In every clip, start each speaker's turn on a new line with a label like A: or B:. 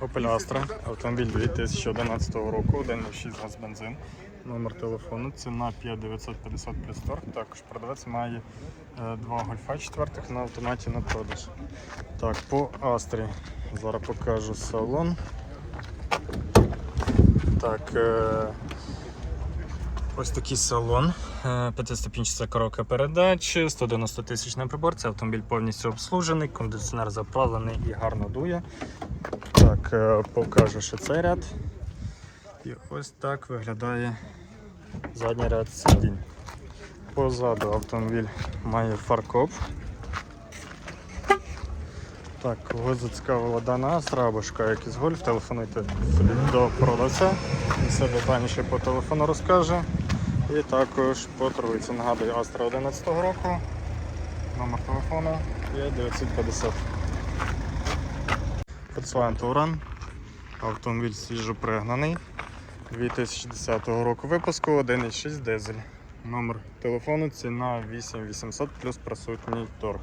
A: Opel Astra, автомобіль 2011 року, 1,6 газ бензин, номер телефону, ціна 5950 плюс торг. Також продавець має е, два гольфа четвертих на автоматі на продаж. Так, по Астрі. Зараз покажу салон. Так, е, ось такий салон. Е, П'ятиступінчата коробка передач, 190 тисяч на приборці, автомобіль повністю обслужений, кондиціонер заправлений і гарно дує. Так, е, покажу ще цей ряд. І ось так виглядає задній ряд сидінь. Позаду автомобіль має фаркоп. Так, кого зацікавила дана Астра або шукає якийсь гольф, телефонуйте собі до продавця. Все детальніше по телефону розкаже. І також поторгується. Нагадую, Астра 11 року. Номер телефону є 950. Volkswagen Touran. Автомобіль свіжопригнаний. 2010 року випуску 1,6 дизель. Номер телефону ціна 8800 плюс присутній торг.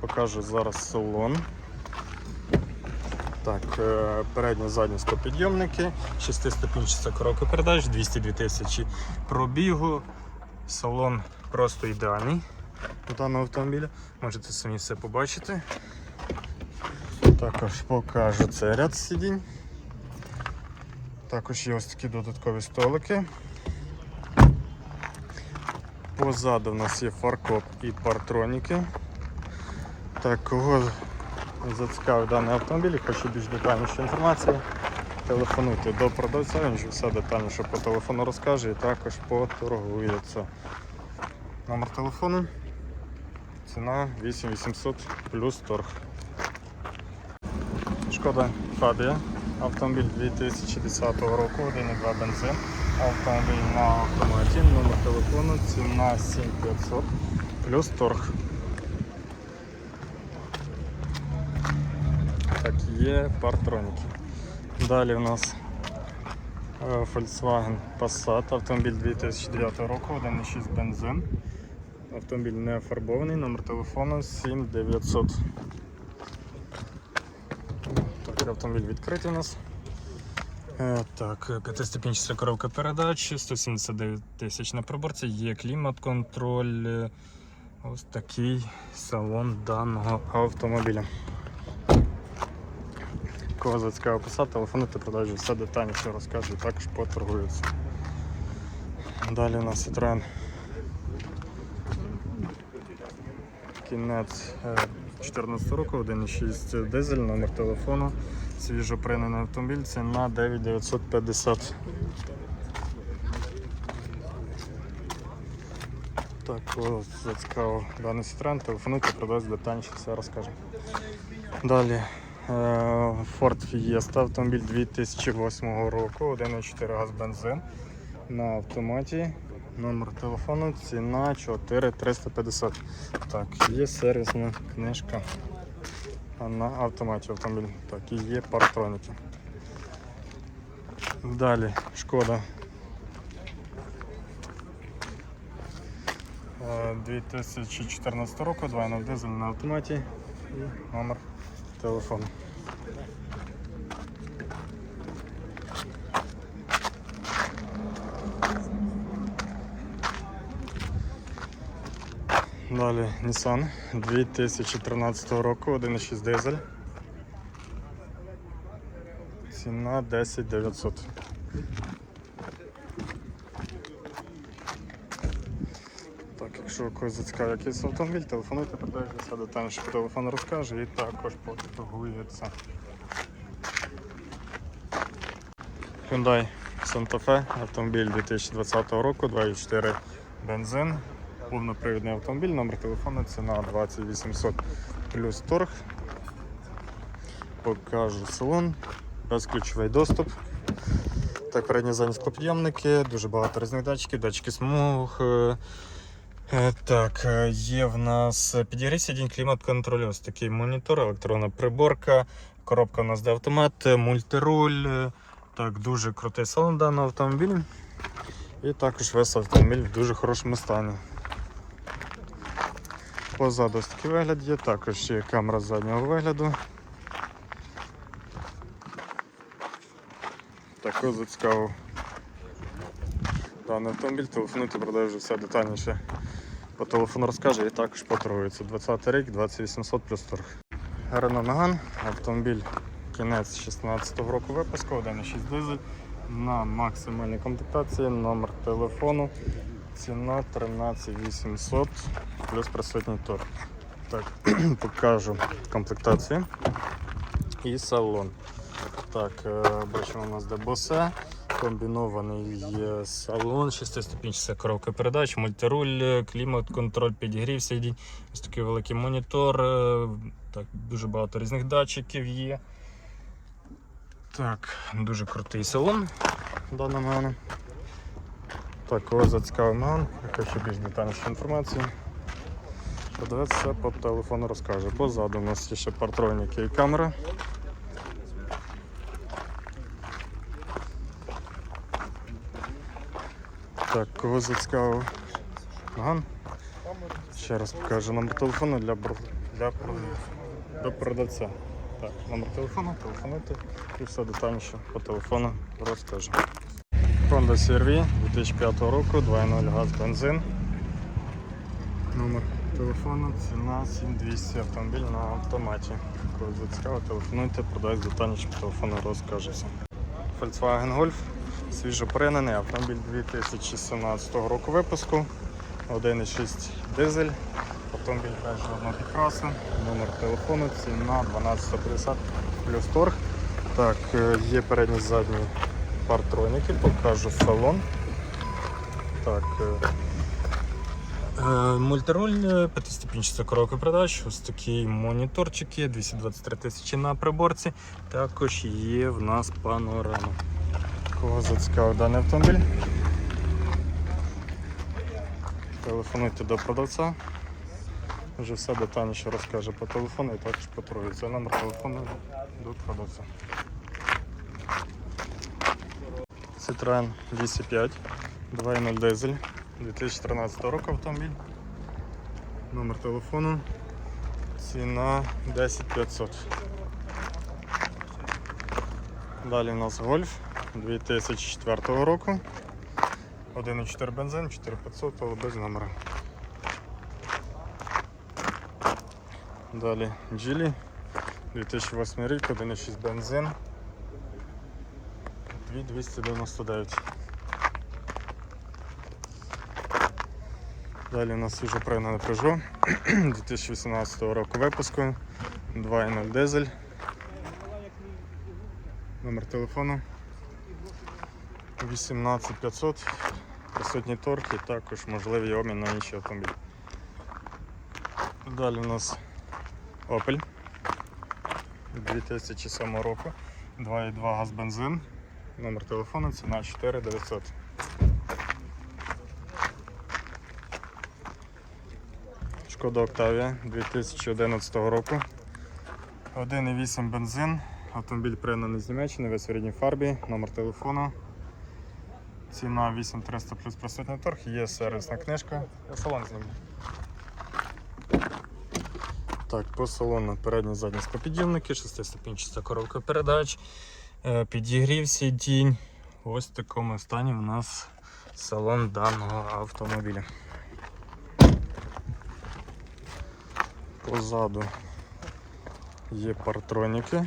A: Покажу зараз салон. Так, е, передні задні стопідйомники, 6-ступінчата коробка передач, 202 тисячі пробігу. Салон просто ідеальний у даного автомобіля. Можете самі все побачити. Також покажу цей ряд сидінь. Також є ось такі додаткові столики. Позаду в нас є фаркоп і партроніки. Так, кого зацікавив даний автомобіль і хоче більш детальнішу інформацію, телефонуйте до продавця, він же все детальніше по телефону розкаже і також поторгується. Номер телефону. Ціна 8800 плюс торг. Шкода Фабія. Автомобіль 2010 року, 1,2 бензин. Автомобіль на автоматі, номер телефону, ціна 7500 плюс торг. Є партроніки. Далі у нас е, Volkswagen Passat, автомобіль 2009 року, 1,6 бензин. Автомобіль не фарбований, номер телефону 7900. Так, автомобіль відкритий у нас. Е, Так, п'ятиступінчата коробка передач, 179 тисяч на проборці, є клімат-контроль. е, Ось такий салон даного автомобіля. Кого зацікавив писати, телефонуйте, продажу все детальніше розкажу, також поторгуються. Далі у нас Citroen кінець 2014 року, 1,6 дизель, номер телефону, свіжопринений автомобіль, ціна 9950. Так, кого даний Citroen, телефонуйте, продасть детальніше, все розкаже. Далі е, Ford Fiesta, автомобіль 2008 року, 1,4 газ бензин на автоматі. Номер телефону, ціна 4350. Так, є сервісна книжка на автоматі автомобіль. Так, і є партроніки. Далі шкода. Е, 2014 року, 2.0 дизель на автоматі і номер телефону. Далі Nissan 2013 року, 1,6 дизель. Ціна 10 900. Так, якщо когось якийсь автомобіль, телефонуйте, все детальніше по телефону розкаже і також поторгується. Hyundai Santa Fe, автомобіль 2020 року, 2,4 бензин, повнопривідний автомобіль, номер телефону, ціна 2800 плюс торг. Покажу салон, безключовий доступ. Так, передні задні склопідйомники, дуже багато різних датчиків, датчики смуг. Е, е, Так, е, є в нас підігрів сидінь, клімат-контроль, ось такий монітор, електронна приборка, коробка у нас де автомат, е, мультируль. е, Так, дуже крутий салон даного автомобіля. І також весь автомобіль в дуже хорошому стані. Позаду ось такий вигляд є, також є камера заднього вигляду. Також зацікавив даний автомобіль, телефонуйте, продовжу все детальніше. По телефону розкаже і також поторгується. 20 рік, 2800 плюс торг. Renault Megane, автомобіль кінець 16 року випуску, 1.6 дизель на максимальній комплектації, номер телефону, ціна 13800 плюс присутній торг. Так, покажу комплектацію і салон. Так, е, бачимо, у нас де босе, комбінований салон, 6-ступінчата коробка передач, мультируль, е, клімат, контроль, підігрів сидінь, ось такий великий монітор, е, так, дуже багато різних датчиків є. Так, дуже крутий салон в даному мене. Так, ось зацікавив яка ще більш детальніша інформація. Продавець все по телефону розкаже. Позаду у нас є ще партроніки і камера. Так, кого зацікавив? Ще раз покажу номер телефону для, для, до продавця. Так, номер телефону, телефонуйте і все детальніше по телефону розкажу. Honda CR-V 2005 року, 2.0 газ бензин. Номер телефону, ціна 7200 автомобіль на автоматі. Кого зацікавив, телефонуйте, продавець детальніше по телефону розкаже. все. Volkswagen Golf, свіжопринений автомобіль 2017 року випуску, 1.6 дизель, автомобіль без жодного підкрасу, номер телефону, ціна 1250 плюс торг. Так, е, є передні задні партроніки, покажу салон. Так, е, Е, Мультироль, е, коробка передач, ось такі моніторчики, 223 тисячі на приборці. Також є в нас панорама. Кого зацікавив даний автомобіль? Телефонуйте до продавця. Вже все детальніше розкаже по телефону і також по торгу. Це номер телефону до продавця. Citroen 205, 2.0 дизель, 2013 року автомобіль. Номер телефону. Ціна 10500. Далі у нас Golf 2004 року. 1,4 бензин, 4500, але без номера. Далі Geely 2008 рік, 1,6 бензин. 2299. Далі у нас вже пригнане Peugeot 2018 року випуску. 2.0 дизель. Номер телефону 18500. Присутній торг і також можливий обмін на інший автомобіль. Далі у нас Opel 2007 року. 2.2 газ бензин. Номер телефону ціна 4900. Шкода Октавія 2011 року. 1,8 бензин. Автомобіль пригнаний з Німеччини, в рідній фарбі, номер телефону. Ціна 8300 плюс присутній торг, є сервісна книжка. Салон зніму. Так, по салону передні задні склопідйомники, шестиступінчаста коробка передач, е, підігрів сидінь. Ось в такому стані у нас салон даного автомобіля. Позаду є партроніки.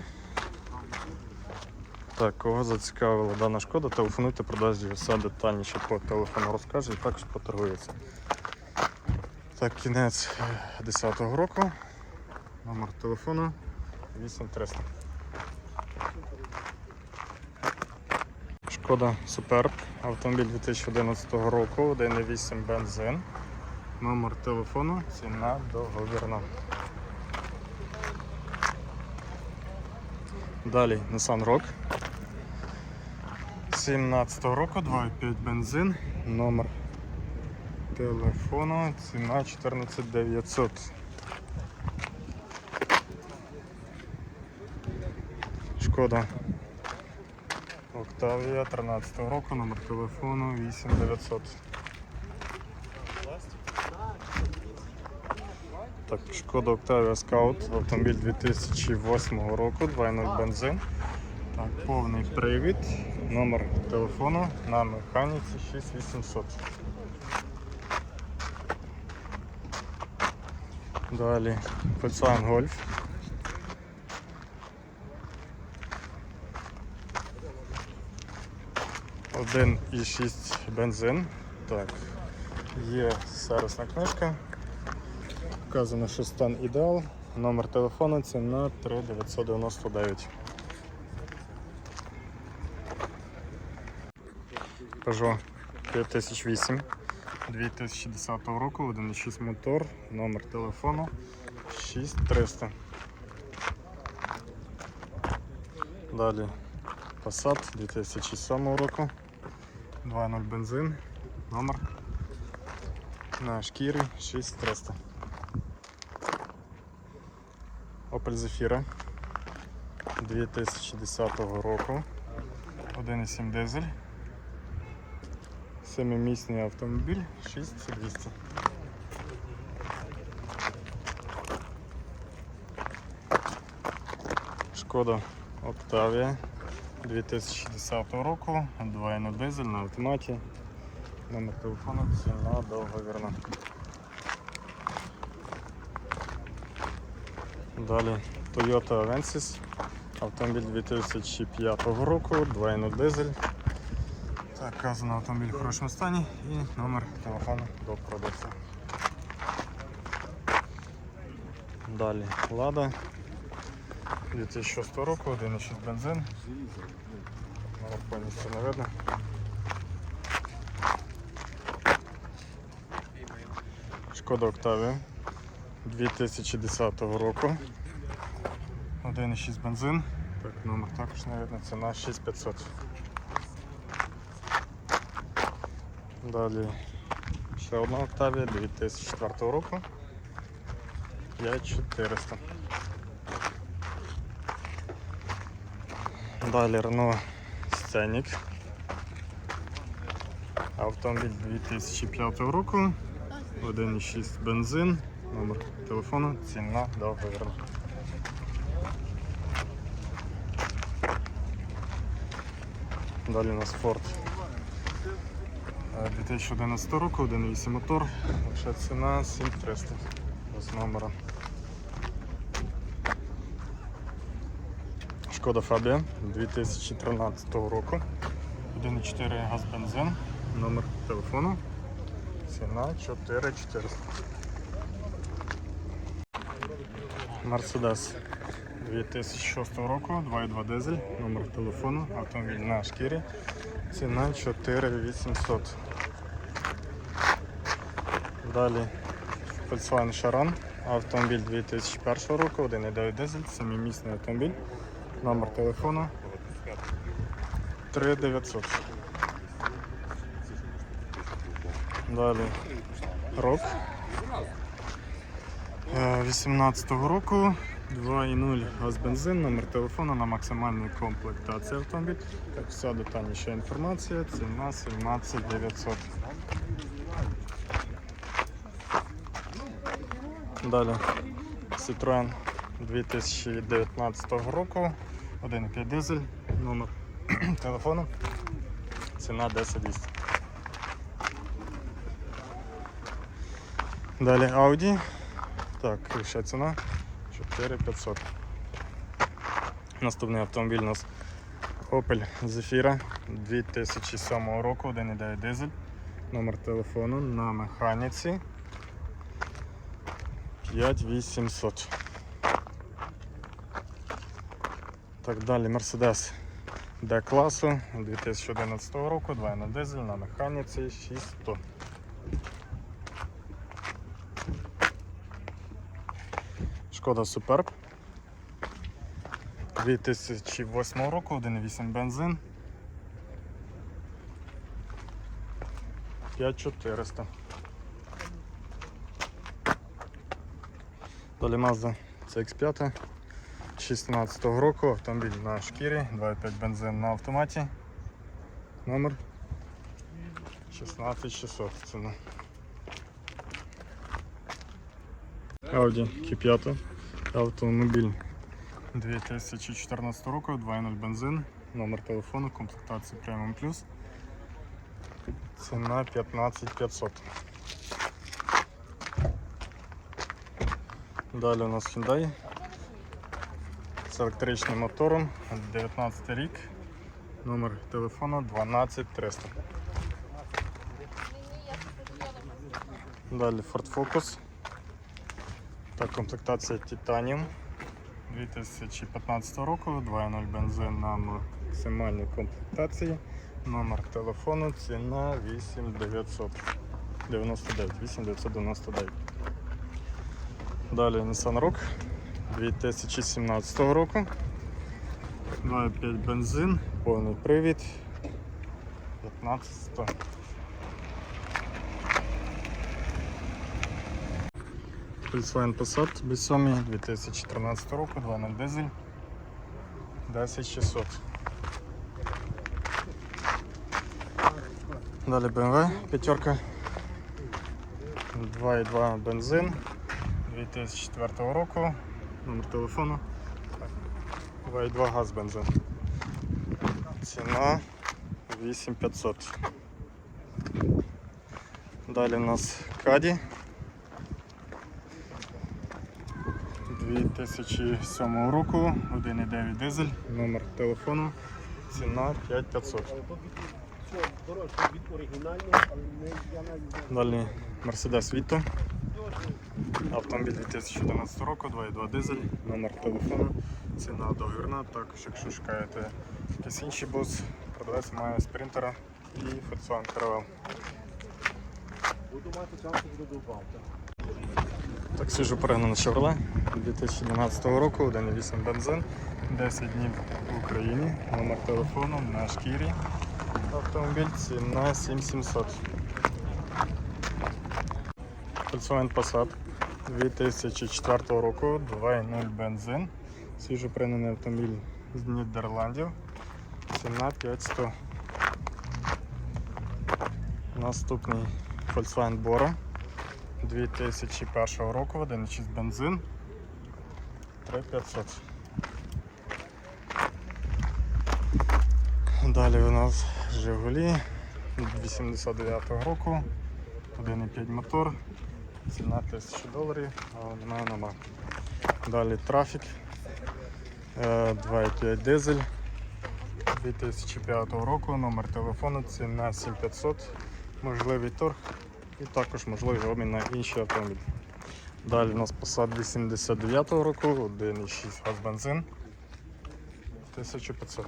A: Так, кого зацікавила дана шкода, телефонуйте, продасть все детальніше по телефону розкаже і також поторгується. Так, кінець 10-го року. Номер телефону 8300. Шкода Superb, автомобіль 2011 року, 1,8 бензин. Номер телефону, ціна договірна. Далі Nissan Rogue. 17 року, 2,5 бензин, номер телефону, ціна 14900. Шкода Октавія 13 року, номер телефону 8900. Так, Шкода Octavia Scout, автомобіль 2008 року, 2.0 бензин. Так, повний привід, номер телефону на механіці 6800. Далі Volkswagen Golf. Один і 6 бензин. Так. Є сервісна книжка. Вказано, що стан ідеал. Номер телефону ціна 3999. Peugeot 5008 2010 року, 1.6 мотор, номер телефону 6300. Далі Passat 2007 року, 2.0 бензин, номер на шкірі 6300. Opel Zafira 2010 року, 1.7 дизель. Семимісний автомобіль 6200. Шкода Octavia 2010 року, 2.0 дизель на автоматі. Номер телефону ціна договірна. Далі Toyota Avensis, автомобіль 2005 року, 2.0 дизель. Так, вказано автомобіль в хорошому стані і номер телефону до продавця. Далі Лада 2006 року, 1.6 бензин. Повністю не видно. Шкода Octavia 2010 року. 1.6 бензин. Так, номер також не видно, ціна 6500. Далі ще одна Octavia 2004 року. 5400. Далі Renault Scenic. Автомобіль 2005 року. 1,6 бензин. Номер телефону, ціна договірна. Далі у нас Ford 2011 року, 1.8 мотор, лише ціна 7300 з номера. Шкода Фабія 2013 року, 1.4 газ бензин, номер телефону, ціна 4400. Мерседес 2006 року, 2.2 дизель, номер телефону, автомобіль на шкірі, ціна 4800. Далі Volkswagen Charan, автомобіль 2001 року, 1.9 дизель, семимісний автомобіль, номер телефону 3900. Далі рок. 18 року 2.0 газ бензин, номер телефону на максимальній комплектації автомобіль. Так, вся детальніша інформація, ціна 17900. Далі Citroen 2019 року, 1.5 дизель, номер телефону, ціна 10200. Далі Audi. Так, ще ціна 4500. Наступний автомобіль у нас Opel Zafira 2007 року, 1.9 дизель. Номер телефону на механіці 5800. Так, далі Mercedes D класу 2011 року, 2.0 дизель на механіці 600. Шкода Суперб 2008 року, 1.8 бензин. 5400. Далі Mazda CX5 16 року, автомобіль на шкірі, 2.5 бензин на автоматі. Номер 16600 ціна. Audi Q5 автомобіль 2014 року, 2.0 бензин, номер телефону, комплектація Premium Plus. Ціна 15500. Далі у нас Hyundai з електричним мотором, 19 рік, номер телефону 12300. Далі Ford Focus. Так, комплектація Titanium 2015 року, 2.0 бензин на максимальній комплектації. Номер телефону, ціна 8999. 8999. Далі Nissan Rogue 2017 року. 2.5 бензин, повний привід. 15100. Volkswagen Passat B7 2014 року, 2.0 дизель, 10600. Далі BMW п'ятерка. 2.2 бензин 2004 року. Номер телефону. 2.2 газ бензин. Ціна 8500. Далі у нас Каді 2007 року, 1.9 дизель, номер телефону, ціна 5500.
B: Дорожче від оригінального, але не я навіть не
A: Далі Mercedes Vito. Автомобіль 2011 року, 2.2 дизель, номер телефону, ціна договірна. Також, якщо шукаєте якийсь інший бус, продавець має спринтера і Volkswagen Caravelle.
B: буду мати час, буду добавити.
A: Так, свіжо перегнано Chevrolet 2012 року, 1.8 бензин, 10 днів в Україні, номер телефону на шкірі. Автомобіль ціна 7700. Volkswagen Passat 2004 року, 2.0 бензин. Свіжо пригнаний автомобіль з Нідерландів. Ціна 5100. Наступний Volkswagen Bora 2001 року, 1.6 бензин. 3500. Далі у нас Жигулі 89 року, 1.5 мотор, ціна 1000 доларів, а нема. Далі трафік, е, 2.5 дизель. 2005 року, номер телефону, ціна 7500, можливий торг і також можливий обмін на інші автомобілі. Далі у нас Passat 89 року, 1.6 газ бензин 1500.